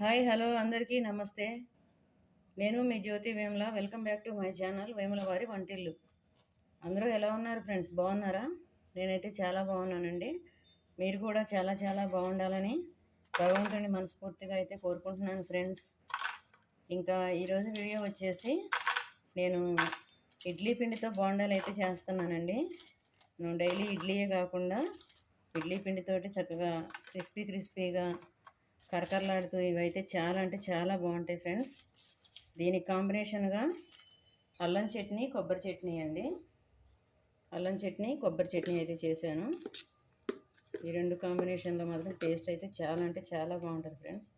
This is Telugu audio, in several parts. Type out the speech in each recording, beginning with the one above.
హాయ్ హలో అందరికీ నమస్తే. నేను మీ Jyothi Vemula. Welcome back to my channel Vemula వారి వంటిల్లు. అందరూ ఎలా ఉన్నారు ఫ్రెండ్స్? బాగున్నారా? నేనైతే చాలా బాగున్నానండి. మీరు కూడా చాలా చాలా బాగుండాలని భగవంతుని మనస్ఫూర్తిగా అయితే కోరుకుంటున్నాను ఫ్రెండ్స్. ఇంకా ఈరోజు వీడియో వచ్చేసి నేను ఇడ్లీ పిండితో బోండాలు అయితే చేస్తున్నానండి. నువ్వు డైలీ ఇడ్లీయే కాకుండా ఇడ్లీ పిండితోటి చక్కగా క్రిస్పీ క్రిస్పీగా కరకరలాడుతూ ఇవైతే చాలా అంటే చాలా బాగుంటాయి ఫ్రెండ్స్. దీనికి కాంబినేషన్గా అల్లం చట్నీ కొబ్బరి చట్నీ అండి. అల్లం చట్నీ కొబ్బరి చట్నీ అయితే చేశాను. ఈ రెండు కాంబినేషన్లో మాత్రం టేస్ట్ అయితే చాలా అంటే చాలా బాగుంటుంది ఫ్రెండ్స్.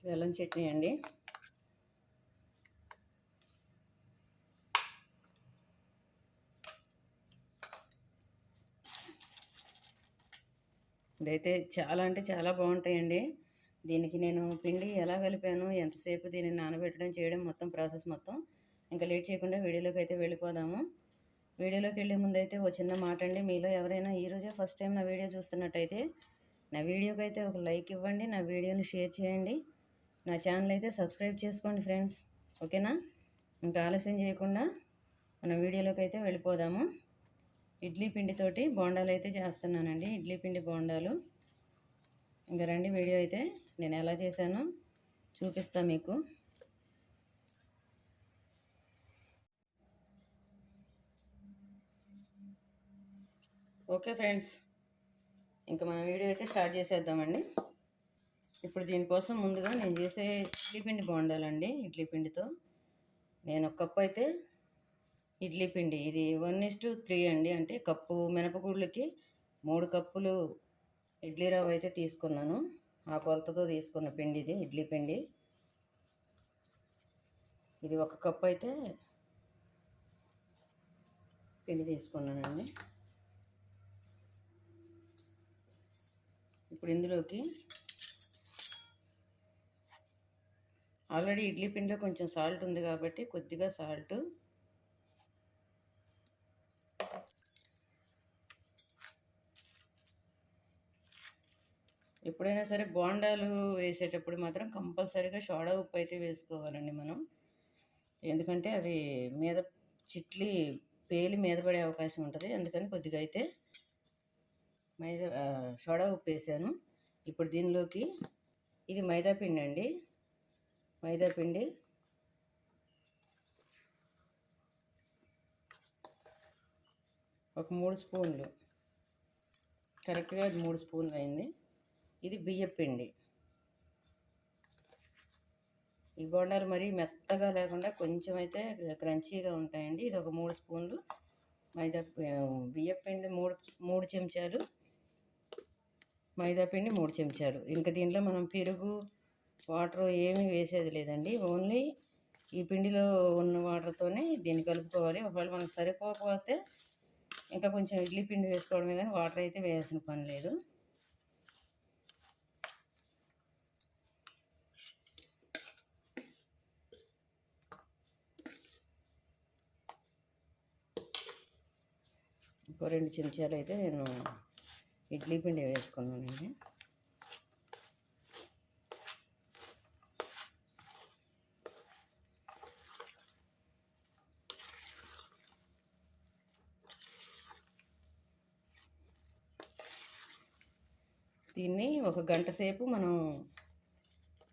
ఇది అల్లం చట్నీ అండి. ఇదైతే చాలా అంటే చాలా బాగుంటాయండి. దీనికి నేను పిండి ఎలా కలిపాను ఎంతసేపు దీన్ని నానబెట్టడం చేయడం మొత్తం ప్రాసెస్ మొత్తం ఇంకా లేట్ చేయకుండా వీడియోలోకి అయితే వెళ్ళిపోదాము. వీడియోలోకి వెళ్ళే ముందు అయితే ఓ చిన్న మాట అండి. మీలో ఎవరైనా ఈరోజే ఫస్ట్ టైం నా వీడియో చూస్తున్నట్టయితే నా వీడియోకి అయితే ఒక లైక్ ఇవ్వండి నా వీడియోని షేర్ చేయండి. నా ఛానల్ అయితే సబ్స్క్రైబ్ చేసుకోండి ఫ్రెండ్స్. ఓకేనా? ఇంకా ఆలస్యం చేయకుండా మన వీడియోలోకి అయితే వెళ్ళిపోదాము. ఇడ్లీ పిండితోటి బోండాలు అయితే చేస్తున్నానండి. ఇడ్లీ పిండి బోండాలు. ఇంకా రండి వీడియో అయితే నేను ఎలా చేశానో చూపిస్తా మీకు. ఓకే ఫ్రెండ్స్ ఇంకా మన వీడియో అయితే స్టార్ట్ చేసేద్దామండి. ఇప్పుడు దీనికోసం ముందుగా నేను చేసే ఇడ్లీ పిండి బోండాలండి ఇడ్లీ పిండితో. నేను ఒక కప్పు అయితే ఇడ్లీ పిండి. ఇది వన్ ఇస్ టు త్రీ అండి. అంటే కప్పు మినపగుళ్ళకి మూడు కప్పులు ఇడ్లీ రవ్వ అయితే తీసుకున్నాను. ఆ కొలతతో తీసుకున్న పిండి ఇది ఇడ్లీ పిండి. ఇది ఒక కప్పు అయితే పిండి తీసుకున్నానండి. ఇప్పుడు ఇందులోకి ఆల్రెడీ ఇడ్లీ పిండిలో కొంచెం సాల్ట్ ఉంది కాబట్టి కొద్దిగా సాల్ట్ ఎప్పుడైనా సరే బోండాలు వేసేటప్పుడు మాత్రం కంపల్సరీగా సోడా ఉప్పు అయితే వేసుకోవాలండి మనం. ఎందుకంటే అవి మీద చిట్లి పేలి మీద పడే అవకాశం ఉంటుంది. అందుకని కొద్దిగా అయితే మైదా సోడా ఉప్పు వేసాను. ఇప్పుడు దీనిలోకి ఇది మైదా పిండి అండి. మైదా పిండి ఒక మూడు స్పూన్లు. కరెక్ట్గా అది మూడు స్పూన్లు అయింది. ఇది బియ్యపిండి ఈ బోండాలు మరీ మెత్తగా లేకుండా కొంచెం అయితే క్రంచీగా ఉంటాయండి. ఇది ఒక మూడు స్పూన్లు. మైదా బియ్యపిండి మూడు మూడు చెంచాలు. మైదాపిండి మూడు చెంచాలు. ఇంకా దీనిలో మనం పెరుగు వాటర్ ఏమీ వేసేది లేదండి. ఓన్లీ ఈ పిండిలో ఉన్న వాటర్తోనే దీన్ని కలుపుకోవాలి. ఒకవేళ మనకు సరిపోకపోతే ఇంకా కొంచెం ఇడ్లీ పిండి వేసుకోవడమే కానీ వాటర్ అయితే వేయాల్సిన పని లేదు. ఇంకో రెండు చెంచాలు అయితే నేను ఇడ్లీ పిండి వేసుకున్నానండి. దీన్ని ఒక గంట సేపు మనం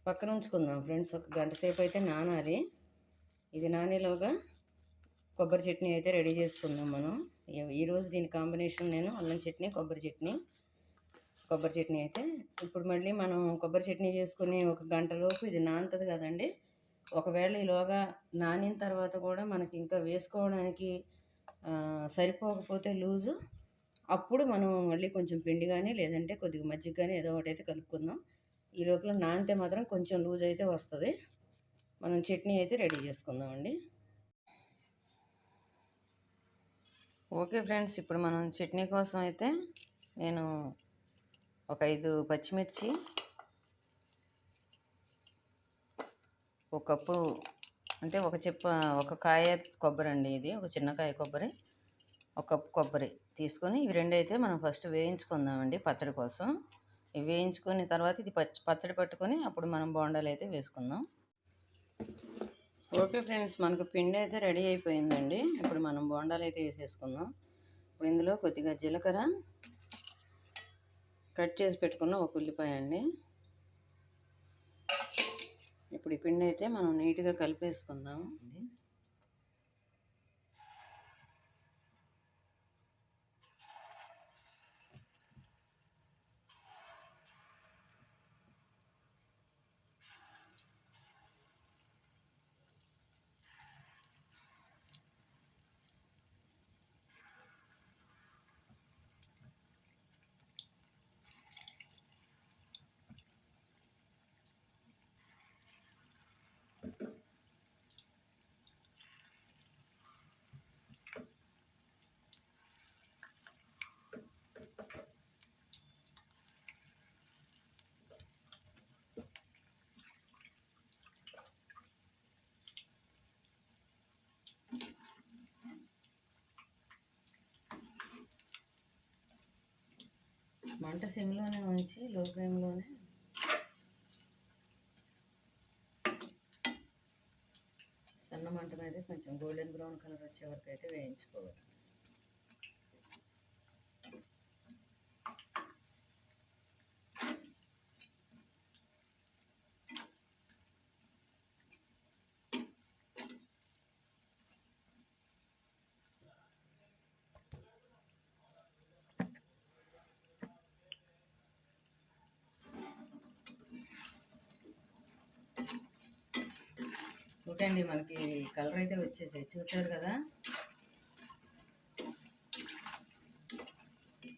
పక్కన ఉంచుకుందాం. ఫ్రెండ్స్ ఒక గంట సేపు అయితే నానాలి. ఇది నానేలోగా కొబ్బరి చట్నీ అయితే రెడీ చేసుకుందాం మనం. ఈరోజు దీని కాంబినేషన్ నేను అల్లం చట్నీ కొబ్బరి చట్నీ. కొబ్బరి చట్నీ అయితే ఇప్పుడు మళ్ళీ మనం కొబ్బరి చట్నీ చేసుకుని ఒక గంటలోపు ఇది నానుతుంది కదండి. ఒకవేళ ఈలోగా నానిన తర్వాత కూడా మనకి ఇంకా వేసుకోవడానికి సరిపోకపోతే లూజు. అప్పుడు మనం మళ్ళీ కొంచెం పిండి కానీ లేదంటే కొద్దిగా మజ్జిగ కానీ ఏదో ఒకటి అయితే కలుపుకుందాం. ఈ లోపల నానితే మాత్రం కొంచెం లూజ్ అయితే వస్తుంది. మనం చట్నీ అయితే రెడీ చేసుకుందామండి. ఓకే ఫ్రెండ్స్ ఇప్పుడు మనం చట్నీ కోసం అయితే నేను ఒక ఐదు పచ్చిమిర్చి ఒక కప్పు అంటే ఒక చెప్ప ఒక కాయ కొబ్బరి అండి ఇది ఒక చిన్న కాయ కొబ్బరి ఒక కప్పు కొబ్బరి తీసుకొని ఇవి రెండు అయితే మనం ఫస్ట్ వేయించుకుందామండి పచ్చడి కోసం. ఇవి వేయించుకున్న తర్వాత ఇది పచ్చ పచ్చడి పట్టుకొని అప్పుడు మనం బోండాలు అయితే వేసుకుందాం. ఓకే ఫ్రెండ్స్ మనకు పిండి అయితే రెడీ అయిపోయిందండి. ఇప్పుడు మనం బోండాలు అయితే వేసేసుకుందాం. ఇప్పుడు ఇందులో కొద్దిగా జీలకర్ర కట్ చేసి పెట్టుకున్న ఒక ఉల్లిపాయ అండి. ఇప్పుడు ఈ పిండి అయితే మనం నీట్గా కలిపేసుకుందాం అండి మంట సిమ్లోనే ఉంచి లో ఫ్లేమ్లోనే. సన్న మంట మీద కొంచెం గోల్డెన్ బ్రౌన్ కలర్ వచ్చే వరకు అయితే వేయించుకోవాలి. ఓకే అండి మనకి కలర్ అయితే వచ్చేసాయి. చూసారు కదా?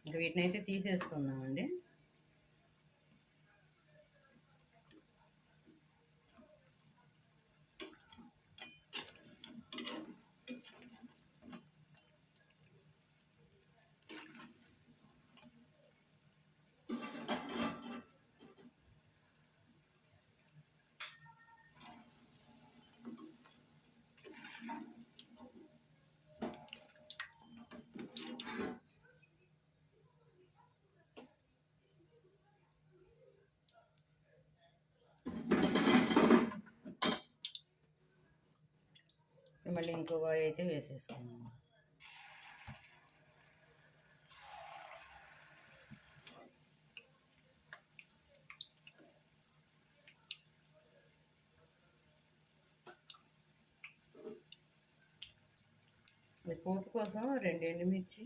ఇంకా వీటిని అయితే తీసేసుకుందామండి. మళ్ళీ ఇంకో బాయ్ అయితే వేసేసుకున్నాము పోపు కోసం రెండు ఎండుమిర్చి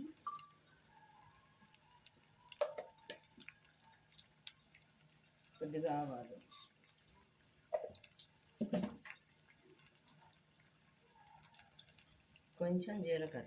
కొద్దిగా ఆవాలు. కొంచెం జీలకర్ర.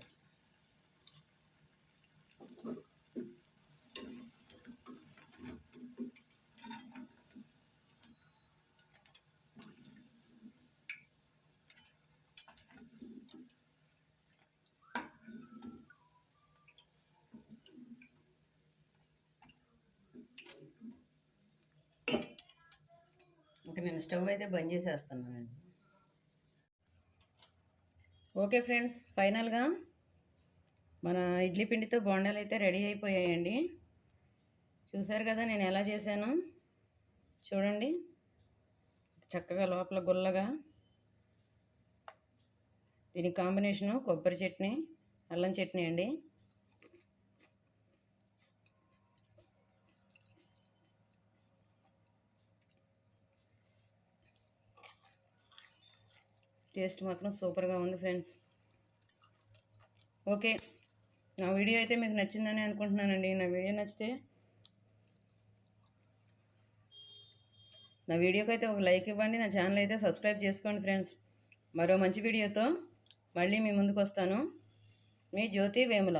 ఇంకా నేను స్టవ్ అయితే బంద్ చేసేస్తున్నానండి. ఓకే ఫ్రెండ్స్ ఫైనల్గా మన ఇడ్లీ పిండితో బోండాలు అయితే రెడీ అయిపోయాయండి. చూసారు కదా నేను ఎలా చేశాను? చూడండి. చక్కగా లోపల గుల్లగా దీని కాంబినేషను కొబ్బరి చట్నీ అల్లం చట్నీ అండి. టేస్ట్ మాత్రం సూపర్గా ఉంది ఫ్రెండ్స్. ఓకే నా వీడియో అయితే మీకు నచ్చిందని అనుకుంటున్నానండి. నా వీడియో నచ్చితే నా వీడియోకి అయితే ఒక లైక్ ఇవ్వండి. నా ఛానల్ అయితే సబ్స్క్రైబ్ చేసుకోండి ఫ్రెండ్స్. మరో మంచి వీడియోతో మళ్ళీ మీ ముందుకు వస్తాను మీ జ్యోతి వేముల.